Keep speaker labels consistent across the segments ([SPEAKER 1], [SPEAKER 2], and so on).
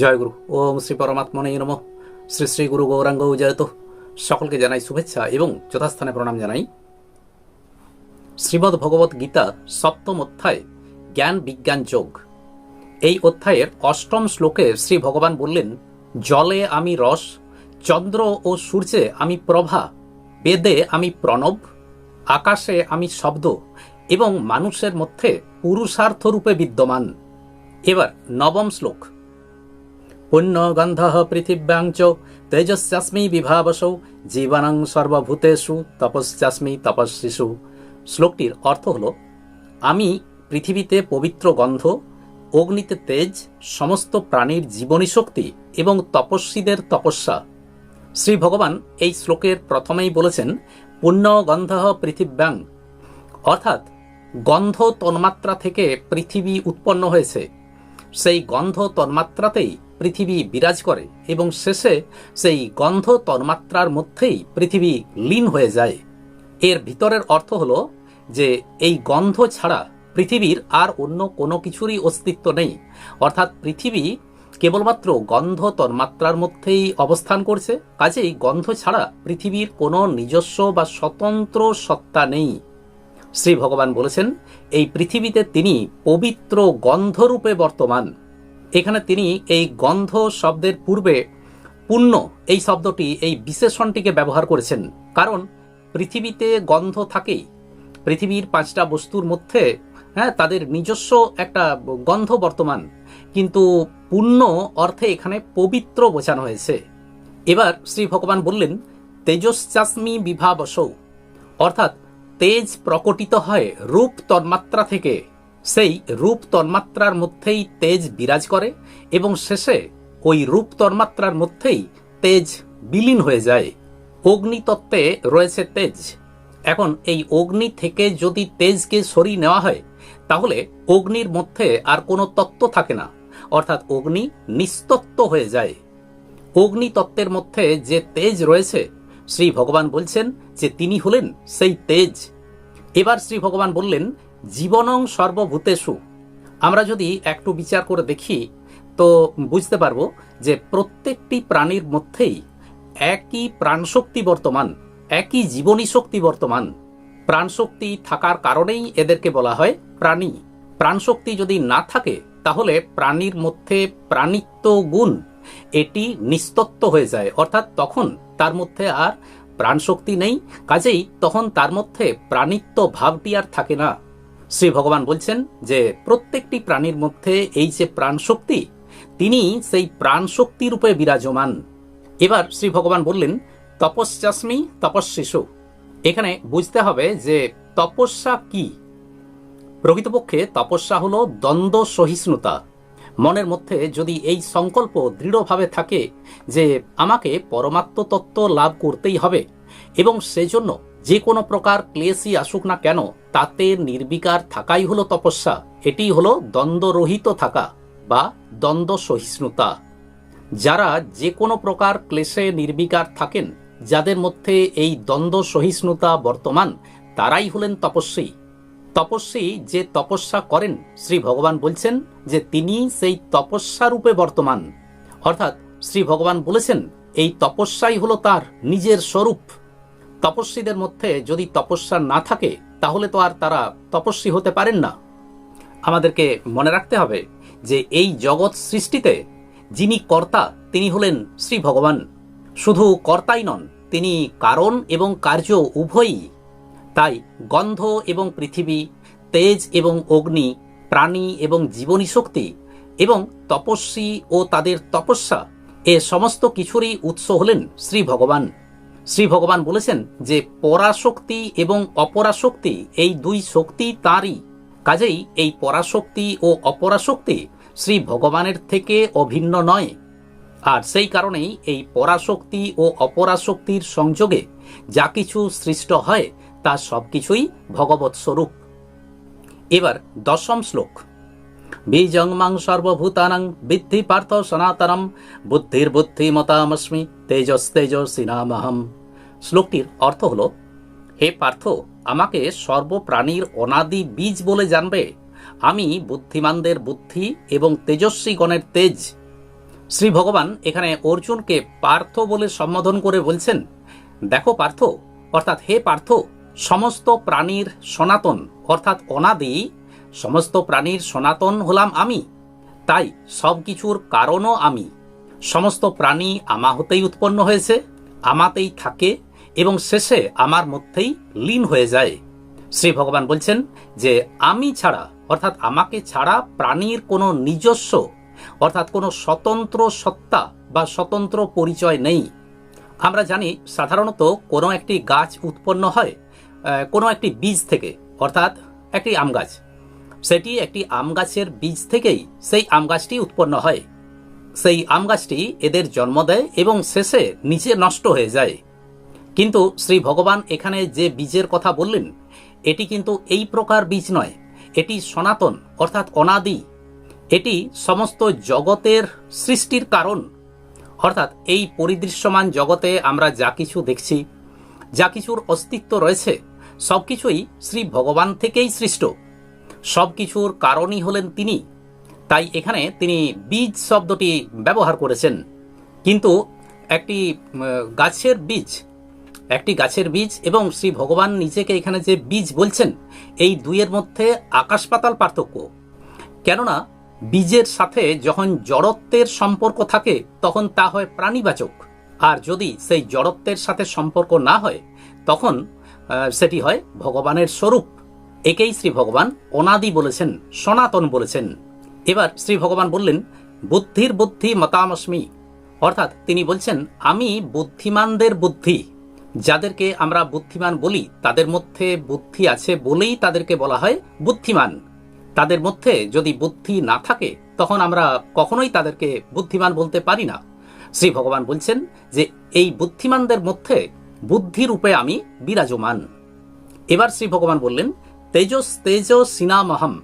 [SPEAKER 1] জয় গুরু ওম শ্রী পরমাত্মনে নম শ্রী শ্রী গুরু গৌরাঙ্গ উজায়ত সকলকে জানাই শুভেচ্ছা এবং যথাস্থানে প্রণাম জানাই শ্রীমদ্ ভগবত গীতা সপ্তম অধ্যায় জ্ঞান বিজ্ঞান যোগ এই অধ্যায়ের অষ্টম শ্লোকে শ্রী ভগবান বললেন জলে আমি রস চন্দ্র ও সূর্যে আমি প্রভা বেদে আমি প্রণব আকাশে আমি শব্দ এবং মানুষের মধ্যে পুরুষার্থ রূপে বিদ্যমান এবার নবম শ্লোক পুণ্য গন্ধ পৃথিব্যাং তেজস্যাস্মি বিভাবসৌ জীবনং সর্বভূতেষু তপস্যাস্মি তপস্বিষু শ্লোকটির অর্থ হল আমি পৃথিবীতে পবিত্র গন্ধ অগ্নিতে তেজ সমস্ত প্রাণীর জীবনী শক্তি এবং তপস্বীদের তপস্যা শ্রী ভগবান এই শ্লোকের প্রথমেই বলেছেন পুণ্য গন্ধ পৃথিব্যাং অর্থাৎ গন্ধ তন্মাত্রা থেকে পৃথিবী উৎপন্ন হয়েছে সেই গন্ধ তন্মাত্রাতেই পৃথিবী বিরাজ করে এবং শেষে সেই গন্ধ তন্মাত্রার মধ্যেই পৃথিবী লীন হয়ে যায় এর ভিতরের অর্থ হলো যে এই গন্ধ ছাড়া পৃথিবীর আর অন্য কোনো কিছুরই অস্তিত্ব নেই অর্থাৎ পৃথিবী কেবলমাত্র গন্ধ তন্মাত্রার মধ্যেই অবস্থান করছে কাজেই গন্ধ ছাড়া পৃথিবীর কোনো নিজস্ব বা স্বতন্ত্র সত্তা নেই শ্রী ভগবান বলেছেন এই পৃথিবীতে তিনি পবিত্র গন্ধরূপে বর্তমান এখানে তিনি এই গন্ধ শব্দের পূর্বে পুণ্য এই শব্দটি এই বিশেষণটিকে ব্যবহার করেছেন কারণ পৃথিবীতে গন্ধ থাকেই পৃথিবীর পাঁচটা বস্তুর মধ্যে হ্যাঁ তাদের নিজস্ব একটা গন্ধ বর্তমান কিন্তু পুণ্য অর্থে এখানে পবিত্র বোঝানো হয়েছে এবার শ্রী ভগবান বললেন তেজস্চাস্মি বিভাবসৌ অর্থাৎ তেজ প্রকটিত হয় রূপ তন্মাত্রা থেকে সেই রূপ তন্মাত্রার মধ্যেই তেজ বিরাজ করে এবং শেষে ওই রূপ তন্মাত্রার মধ্যেই তেজ বিলীন হয়ে যায় অগ্নিতত্ত্বে রয়েছে তেজ এখন এই অগ্নি থেকে যদি তেজকে সরিয়ে নেওয়া হয় তাহলে অগ্নির মধ্যে আর কোনো তত্ত্ব থাকে না অর্থাৎ অগ্নি নিস্তত্ত্ব হয়ে যায় অগ্নিতত্ত্বের মধ্যে যে তেজ রয়েছে শ্রী ভগবান বলছেন যে তিনি হলেন সেই তেজ এবার শ্রী ভগবান বললেন জীবনং সর্বভূতেষু আমরা যদি একটু বিচার করে দেখি তো বুঝতে পারবো যে প্রত্যেকটি প্রাণীর মধ্যেই একই প্রাণশক্তি বর্তমান একই জীবনী শক্তি বর্তমান প্রাণশক্তি থাকার কারণেই এদেরকে বলা হয় প্রাণী প্রাণশক্তি যদি না থাকে তাহলে প্রাণীর মধ্যে প্রাণিত্ব গুণ এটি নিস্তত্ব হয়ে যায় অর্থাৎ তখন তার মধ্যে আর প্রাণশক্তি নেই কাজেই তখন তার মধ্যে প্রাণিত্ব ভাবটি আর থাকে না শ্রী ভগবান বলছেন যে প্রত্যেকটি প্রাণীর মধ্যে এই যে প্রাণ শক্তি তিনি সেই প্রাণ শক্তি রূপে বিরাজমান এবার শ্রী ভগবান বললেন তপস্যাস্মি তপস্বিশু এখানে বুঝতে হবে যে তপস্যা কি প্রকৃতপক্ষে তপস্যা হলো দ্বন্দ্ব সহিষ্ণুতা মনের মধ্যে যদি এই সংকল্প দৃঢ়ভাবে থাকে যে আমাকে পরমাত্ম তত্ত্ব লাভ করতেই হবে এবং সেজন্য যে কোনো প্রকার ক্লেশই আসুক না কেন তাতে নির্বিকার থাকাই হলো তপস্যা এটি হলো দ্বন্দ্বরহিত থাকা বা দ্বন্দ্ব সহিষ্ণুতা যারা যে কোনো প্রকার ক্লেশে নির্বিকার থাকেন যাদের মধ্যে এই দ্বন্দ্ব সহিষ্ণুতা বর্তমান তারাই হলেন তপস্বী তপস্বী যে তপস্যা করেন শ্রী ভগবান বলছেন যে তিনি সেই তপস্যা রূপে বর্তমান অর্থাৎ শ্রী ভগবান বলেছেন এই তপস্যাই হলো তার নিজের স্বরূপ তপস্বীদের মধ্যে যদি তপস্যা না থাকে তাহলে তো আর তারা তপস্বী হতে পারেন না আমাদেরকে মনে রাখতে হবে যে এই জগৎ সৃষ্টিতে যিনি কর্তা তিনি হলেন শ্রী ভগবান শুধু কর্তাই নন তিনি কারণ এবং কার্য উভয়ই তাই গন্ধ এবং পৃথিবী তেজ এবং অগ্নি প্রাণী এবং জীবনী শক্তি এবং তপস্বী ও তাদের তপস্যা এ সমস্ত কিছুরই উৎস হলেন শ্রী ভগবান শ্রী ভগবান বলেছেন যে পরাশক্তি এবং অপরাশক্তি এই দুই শক্তি তাঁরই কাজেই এই পরাশক্তি ও অপরাশক্তি শ্রী ভগবানের থেকে অভিন্ন নয় আর সেই কারণেই এই পরাশক্তি ও অপরাশক্তির সংযোগে যা কিছু সৃষ্ট হয় তা সব কিছুই ভগবত স্বরূপ এবার দশম শ্লোক বীজংমাং সর্বভূতানাং বৃদ্ধি পার্থ সনাতনম বুদ্ধির বুদ্ধিমতামস্মি তেজস্তেজসিনামহম শ্লোকটির অর্থ হল হে পার্থ আমাকে সর্বপ্রাণীর অনাদি বীজ বলে জানবে আমি বুদ্ধিমানদের বুদ্ধি এবং তেজস্বীগণের তেজ শ্রী ভগবান এখানে অর্জুনকে পার্থ বলে সম্বোধন করে বলছেন দেখো পার্থ অর্থাৎ হে পার্থ সমস্ত প্রাণীর সনাতন অর্থাৎ অনাদি সমস্ত প্রাণীর সনাতন হলাম আমি তাই সব কিছুর কারণও আমি সমস্ত প্রাণী আমা হতেই উৎপন্ন হয়েছে আমাতেই থাকে এবং শেষে আমার মধ্যেই লীন হয়ে যায় শ্রী ভগবান বলছেন যে আমি ছাড়া অর্থাৎ আমাকে ছাড়া প্রাণীর কোনো নিজস্ব অর্থাৎ কোনো স্বতন্ত্র সত্তা বা স্বতন্ত্র পরিচয় নেই আমরা জানি সাধারণত কোনো একটি গাছ উৎপন্ন হয় কোনো একটি বীজ থেকে অর্থাৎ একটি আম গাছ সেটি একটি আম গাছের বীজ থেকেই সেই আম গাছটি উৎপন্ন হয় সেই আম গাছটি এদের জন্ম দেয় এবং শেষে নিচে নষ্ট হয়ে যায় কিন্তু শ্রী ভগবান এখানে যে বীজের কথা বললেন এটি কিন্তু এই প্রকার বীজ নয় এটি সনাতন অর্থাৎ অনাদি এটি সমস্ত জগতের সৃষ্টির কারণ অর্থাৎ এই পরিদৃশ্যমান জগতে আমরা যা কিছু দেখছি যা কিছুর অস্তিত্ব রয়েছে সব কিছুই শ্রী ভগবান থেকেই সৃষ্ট সব কিছুর কারণই হলেন তিনি তাই এখানে তিনি বীজ শব্দটি ব্যবহার করেছেন কিন্তু একটি গাছের বীজ একটি গাছের বীজ এবং শ্রী ভগবান নিজেকে এখানে যে বীজ বলছেন এই দুইয়ের মধ্যে আকাশ পাতাল পার্থক্য কেননা বীজের সাথে যখন জড়ত্বের সম্পর্ক থাকে তখন তা হয় প্রাণীবাচক আর যদি সেই জড়ত্বের সাথে সম্পর্ক না হয় তখন সেটি হয় ভগবানের স্বরূপ একেই শ্রী ভগবান অনাদি বলেছেন সনাতন বলেছেন এবার শ্রী ভগবান বললেন বুদ্ধির বুদ্ধি মতামস্মি অর্থাৎ তিনি বলছেন আমি বুদ্ধিমানদের বুদ্ধি যাদেরকে আমরা বুদ্ধিমান বলি তাদের মধ্যে বুদ্ধি আছে বলেই তাদেরকে বলা হয় বুদ্ধিমান তাদের মধ্যে যদি বুদ্ধি না থাকে তখন আমরা কখনোই তাদেরকে বুদ্ধিমান বলতে পারি না শ্রী ভগবান বলছেন যে এই বুদ্ধিমানদের মধ্যে বুদ্ধিরূপে আমি বিরাজমান এবার শ্রী ভগবান বললেন তেজস তেজ সিনামহম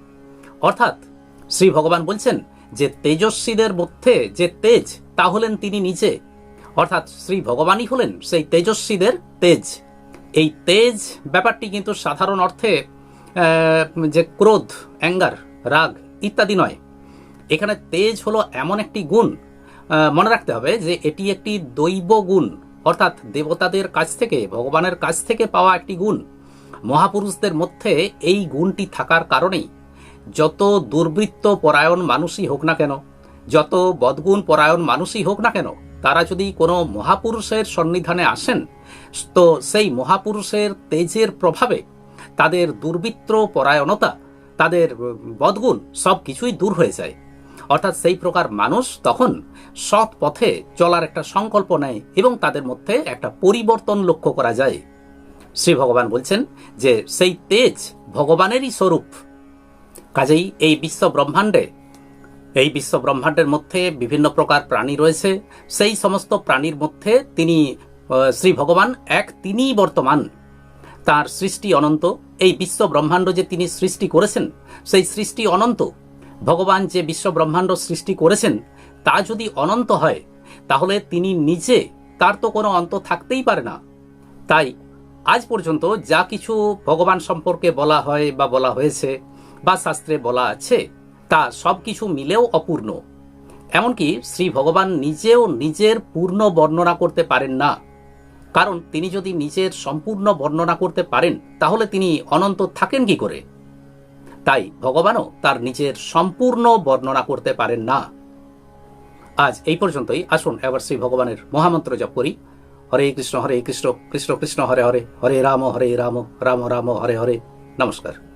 [SPEAKER 1] অর্থাৎ শ্রী ভগবান বলছেন যে তেজস্বীদের মধ্যে যে তেজ তা হলেন তিনি নিজে অর্থাৎ শ্রী ভগবানই হলেন সেই তেজস্বীদের তেজ এই তেজ ব্যাপারটি কিন্তু সাধারণ অর্থে যে ক্রোধ অ্যাঙ্গার রাগ ইত্যাদি নয় এখানে তেজ হলো এমন একটি গুণ মনে রাখতে হবে যে এটি একটি দৈব গুণ অর্থাৎ দেবতাদের কাছ থেকে ভগবানের কাছ থেকে পাওয়া একটি গুণ মহাপুরুষদের মধ্যে এই গুণটি থাকার কারণেই যত দুর্বৃত্ত পরায়ণ মানুষই হোক না কেন যত বদগুণ পরায়ণ মানুষই হোক না কেন তারা যদি কোনো মহাপুরুষের সন্নিধানে আসেন তো সেই মহাপুরুষের তেজের প্রভাবে তাদের দুর্বৃত্ত পরায়ণতা তাদের বদগুণ সব কিছুই দূর হয়ে যায় অর্থাৎ সেই প্রকার মানুষ তখন সৎ পথে চলার একটা সংকল্প নেয় এবং তাদের মধ্যে একটা পরিবর্তন লক্ষ্য করা যায় শ্রী ভগবান বলছেন যে সেই তেজ ভগবানেরই স্বরূপ কাজেই এই বিশ্ব ব্রহ্মাণ্ডে এই বিশ্ব ব্রহ্মাণ্ডের মধ্যে বিভিন্ন প্রকার প্রাণী রয়েছে সেই সমস্ত প্রাণীর মধ্যে তিনি শ্রী ভগবান এক তিনিই বর্তমান তার সৃষ্টি অনন্ত এই বিশ্ব ব্রহ্মাণ্ড যে তিনি সৃষ্টি করেছেন সেই সৃষ্টি অনন্ত ভগবান যে বিশ্ব ব্রহ্মাণ্ড সৃষ্টি করেছেন তা যদি অনন্ত হয় তাহলে তিনি নিজে তার তো কোনো অন্ত থাকতেই পারে না তাই আজ পর্যন্ত যা কিছু ভগবান সম্পর্কে বলা হয় বা বলা হয়েছে বা শাস্ত্রে বলা আছে তা সব কিছু মিলেও অপূর্ণ এমনকি শ্রী ভগবান নিজেও নিজের পূর্ণ বর্ণনা করতে পারেন না কারণ তিনি যদি নিজের সম্পূর্ণ বর্ণনা করতে পারেন তাহলে তিনি অনন্ত থাকেন কি করে তাই ভগবানও তার নিজের সম্পূর্ণ বর্ণনা করতে পারেন না আজ এই পর্যন্তই আসুন এবার শ্রী ভগবানের মহামন্ত্র জপ করি হরে কৃষ্ণ হরে কৃষ্ণ কৃষ্ণ কৃষ্ণ হরে হরে হরে রাম হরে রাম রাম রাম হরে হরে নমস্কার